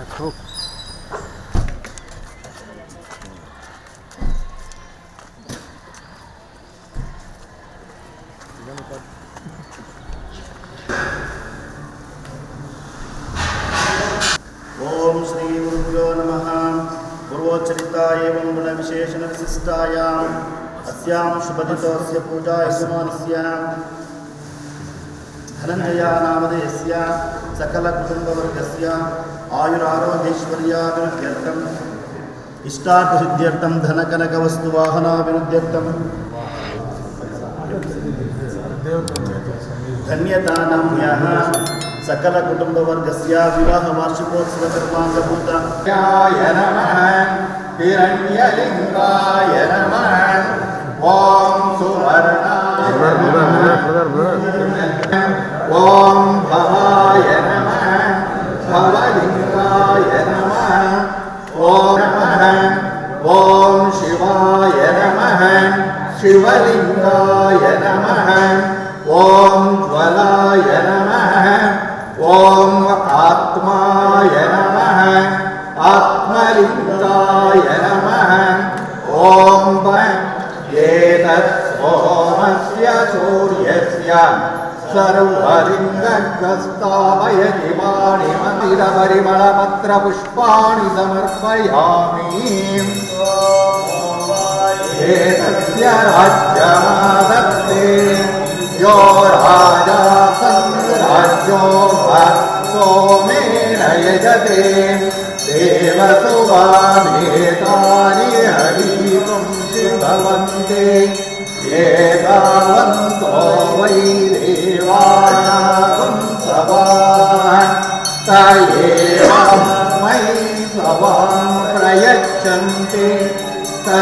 है खूब ओम श्री गुरुभ्यो नमः पूर्वोच्चरिता एवं गुणविशेषणविशिष्टायाम् पूजा यजमानस्यां धनञ्जया नामधेयस्य सकलकुटुम्बवर्गस्य आयुरारोग्यैश्वर्याभिवृद्ध्यर्थम् इष्टार्थसिद्ध्यर्थं धनकनकवस्तुवाहनाभिवृद्ध्यर्थं धन्यतानां यः सकलकुटुम्बवर्गस्य विवाहवार्षिकोत्सवकर्माङ्गभूत य नमः हिरण्यलिङ्गाय नमः ॐ सुवर्णाय ఓం భవాయ నమ భవలింగాయ నమ ఓం నమ ఓం శివాయ నమ శివలింగాయ నమ ఓం జ్వలాయ నమ ఓం ఆత్మాయ నమ ఆత్మలింగాయ నమ ఓం ఏతత్ సోమస్య सूर्यस्य सर्वलिङ्गस्थापयति वाणिमतिरपरिमलपत्रपुष्पाणि समर्पयामि एतस्य राज्यमादत्ते यो राजा सन्द्राज्यो सोमेन यजते देवसुवामेतानि हरिपुं भवन्ति एतावन्तो वै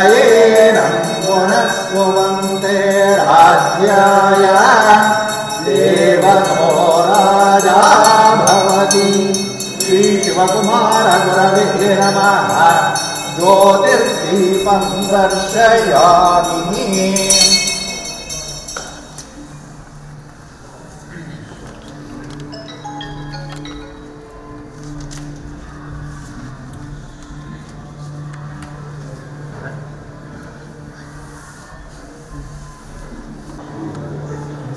स एनं पुनस्वन्ते राज्याय देवतो राजा भवति श्रीशिवकुमारगुरवे ज्योतिर्दीपं दर्शयामि।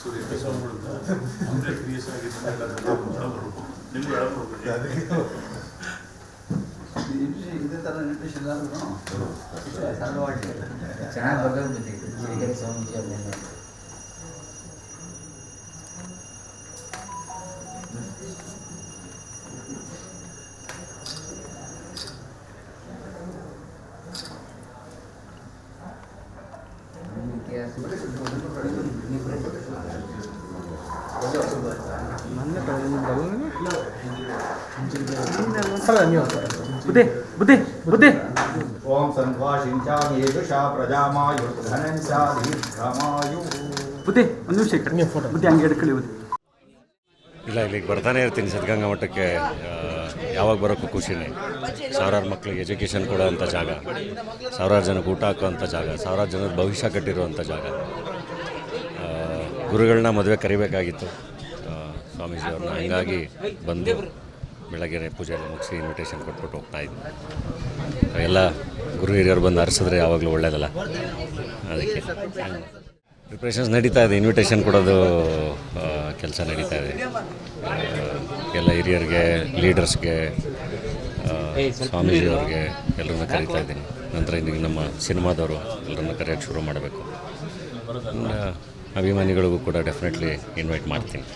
ಸೂರ್ಯ ಅಂದರೆ ಕ್ರಿಯಸ್ ಆಗಿದ್ದೆಲ್ಲ ನಿಮ್ಗೆ ಇದೇ. ಥರ ನಿರ್ದೇಶನ ಸರಳವಾಗಿ ಚೆನ್ನಾಗಿ ಬರ್ತದೆ ಬುದ್ಧಿ ಒಂದು ನಿಮಿಷ ಇಲ್ಲ ಇಲ್ಲಿ ಬರ್ತಾನೆ ಇರ್ತೀನಿ ಸಿದ್ಧಗಂಗಾ ಮಠಕ್ಕೆ. ಯಾವಾಗ ಬರೋಕ್ಕೂ ಖುಷಿನೇ ಸಾವಿರಾರು ಮಕ್ಕಳಿಗೆ ಎಜುಕೇಷನ್ ಕೊಡೋವಂಥ ಜಾಗ ಸಾವಿರಾರು ಜನಕ್ಕೆ ಊಟ ಹಾಕುವಂಥ ಜಾಗ ಸಾವಿರಾರು ಜನರ ಭವಿಷ್ಯ ಕಟ್ಟಿರುವಂಥ ಜಾಗ. ಗುರುಗಳನ್ನ ಮದುವೆ ಕರಿಬೇಕಾಗಿತ್ತು. ಸ್ವಾಮೀಜಿಯವ್ರನ್ನ ಹಂಗಾಗಿ ಬಂದು ಬೆಳಗ್ಗೆ ಪೂಜೆ ಎಲ್ಲ ಮುಗಿಸಿ ಇನ್ವಿಟೇಷನ್ ಕೊಟ್ಬಿಟ್ಟು ಹೋಗ್ತಾ ಇದ್ವಿ. ಎಲ್ಲ ಗುರು ಹಿರಿಯರು ಬಂದು ಹರಿಸಿದ್ರೆ ಯಾವಾಗಲೂ ಒಳ್ಳೇದಲ್ಲ. ಅದಕ್ಕೆ ಪ್ರಿಪ್ರೇಷನ್ಸ್ ನಡೀತಾ ಇದೆ ಇನ್ವಿಟೇಷನ್ ಕೊಡೋದು ಕೆಲಸ ನಡೀತಾ ಇದೆ. ಎಲ್ಲ ಹಿರಿಯರಿಗೆ ಲೀಡರ್ಸ್ಗೆ ಸ್ವಾಮೀಜಿಯವ್ರಿಗೆ ಎಲ್ಲರನ್ನ ಕರೀತಾ ಇದ್ದೀನಿ. ನಂತರ ಇನ್ನೀಗ ನಮ್ಮ ಸಿನಿಮಾದವರು ಎಲ್ಲರನ್ನ ಕರೆಯೋಕ್ಕೆ ಶುರು ಮಾಡಬೇಕು. ಅಭಿಮಾನಿಗಳಿಗೂ ಕೂಡ ಡೆಫಿನೆಟ್ಲಿ ಇನ್ವೈಟ್ ಮಾಡ್ತೀನಿ.